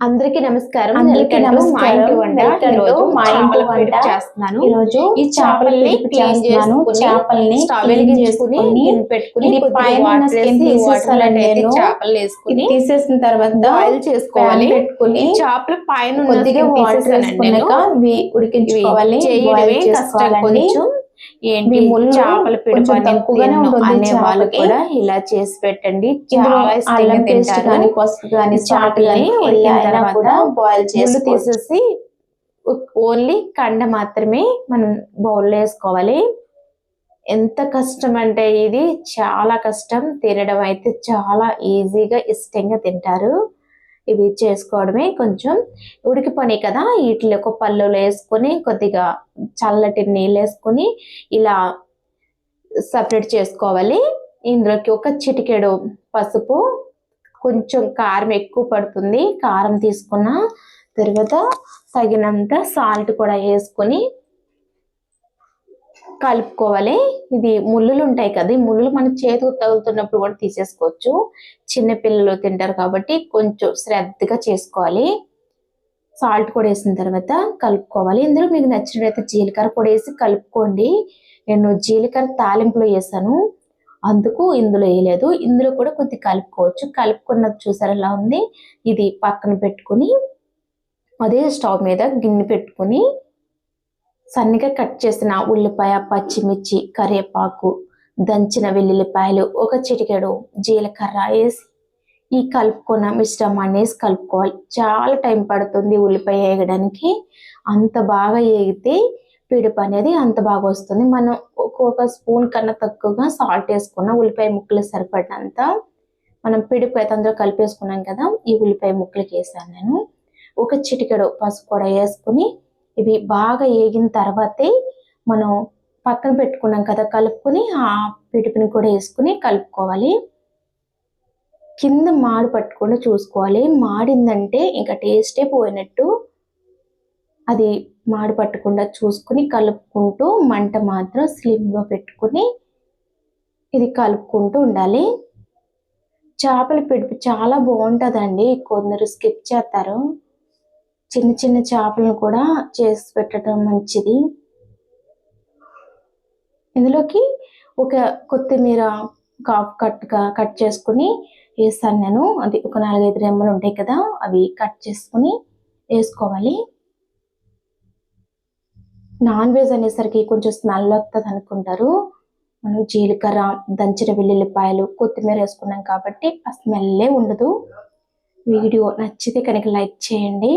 అందరికీ నమస్కారం అందరికీ నమస్కారం. మా ఇంటి వంట Welcome to ఈరోజు మా చేపల ఇంటి వంట. పులుసు చేస్తున్నాను ఈ చేపల్ని క్లీన్ చేసుకుని చేపల్ని పెట్టుకుని పైన తీసేస్తానండి. చేపలు వేసుకుని తీసేసిన తర్వాత బాయిల్ చేసుకోవాలి పెట్టుకుని చేపల పైన కొద్దిగా వాటర్. వేసుకున్నాక ఉడికించుకోవాలి బాయిల్ ఏంటి? చేపల పిడప అనే వాళ్ళు. కూడా ఇలా చేసి పెట్టండి. కానీ పసుపు కానీ చేపల్ని కానీ తర్వాత బాయిల్ చేసి తీసేసి ఓన్లీ కండ మాత్రమే మనం బౌల్లో వేసుకోవాలి. ఎంత కష్టం అంటే ఇది? చాలా కష్టం. తినడం అయితే చాలా ఈజీగా ఇష్టంగా తింటారు. ఇవి చేసుకోవడమే కొంచెం ఉడికిపోయినాయి కదా. వీటిలో ఒక పళ్ళులో వేసుకొని కొద్దిగా చల్లటి నీళ్ళు వేసుకొని ఇలా సపరేట్ చేసుకోవాలి. ఇందులోకి ఒక చిటికెడు పసుపు కొంచెం కారం ఎక్కువ పడుతుంది. కారం తీసుకున్న తర్వాత తగినంత సాల్ట్ కూడా వేసుకొని కలుపుకోవాలి. ఇది ముళ్ళులు ఉంటాయి కదా ఈ ముళ్ళులు మన చేతికి తగులుతున్నప్పుడు కూడా తీసేసుకోవచ్చు. చిన్న పిల్లలు తింటారు కాబట్టి కొంచెం శ్రద్ధగా చేసుకోవాలి. సాల్ట్ కూడా వేసిన తర్వాత కలుపుకోవాలి. ఇందులో మీకు నచ్చినట్లయితే జీలకర్ర కూడా వేసి కలుపుకోండి. నేను జీలకర్ర తాలింపులో వేసాను. అందుకు ఇందులో వేయలేదు. ఇందులో కూడా కొద్దిగా కలుపుకోవచ్చు. కలుపుకున్నది చూసారు ఎలా ఉంది? ఇది పక్కన పెట్టుకుని అదే స్టవ్ మీద గిన్నె పెట్టుకుని సన్నగా కట్ చేసిన ఉల్లిపాయ పచ్చిమిర్చి కరివేపాకు దంచిన వెల్లుల్లిపాయలు ఒక చిటికెడు జీలకర్ర వేసి ఈ కలుపుకున్న మిశ్రమాన్ని వేసి కలుపుకోవాలి. చాలా టైం పడుతుంది ఉల్లిపాయ వేయడానికి. అంత బాగా వేగితే పిడుపు అనేది అంత బాగా వస్తుంది. మనం ఒక్కొక్క స్పూన్ కన్నా తక్కువగా సాల్ట్ వేసుకున్న ఉల్లిపాయ ముక్కలు సరిపడినంత మనం పిడుపు అయితే అందులో కలిపేసుకున్నాం కదా ఈ ఉల్లిపాయ ముక్కలకి వేసాను నేను. ఒక చిటికెడు పసుపు కూడా వేసుకుని ఇవి బాగా వేగిన తర్వాతే మనం పక్కన పెట్టుకున్నాం కదా కలుపుకొని ఆ పిడుపుని కూడా వేసుకుని కలుపుకోవాలి. కింద మాడు పట్టకుండా చూసుకోవాలి. మాడిందంటే ఇంకా టేస్టే పోయినట్టు అది మాడు పట్టకుండా చూసుకుని కలుపుకుంటూ మంట మాత్రం స్లిమ్లో పెట్టుకుని ఇది కలుపుకుంటూ ఉండాలి. చేపల పిడుపు చాలా బాగుంటుందండి. కొందరు స్కిప్ చేస్తారు. చిన్న చిన్న చేపలను కూడా చేసి పెట్టడం మంచిది. ఇందులోకి ఒక కొత్తిమీర కాఫ్ కట్గా కట్ చేసుకుని వేస్తాను నేను. అది ఒక నాలుగైదు రెమ్మలు ఉంటాయి కదా అవి కట్ చేసుకుని వేసుకోవాలి. నాన్ వెజ్ అనేసరికి కొంచెం స్మెల్ వస్తుంది అనుకుంటారు. మనం జీలకర్ర దంచిన వెల్లుల్లిపాయలు కొత్తిమీర వేసుకున్నాం కాబట్టి ఆ స్మెల్లే ఉండదు. వీడియో నచ్చితే కనుక లైక్ చేయండి.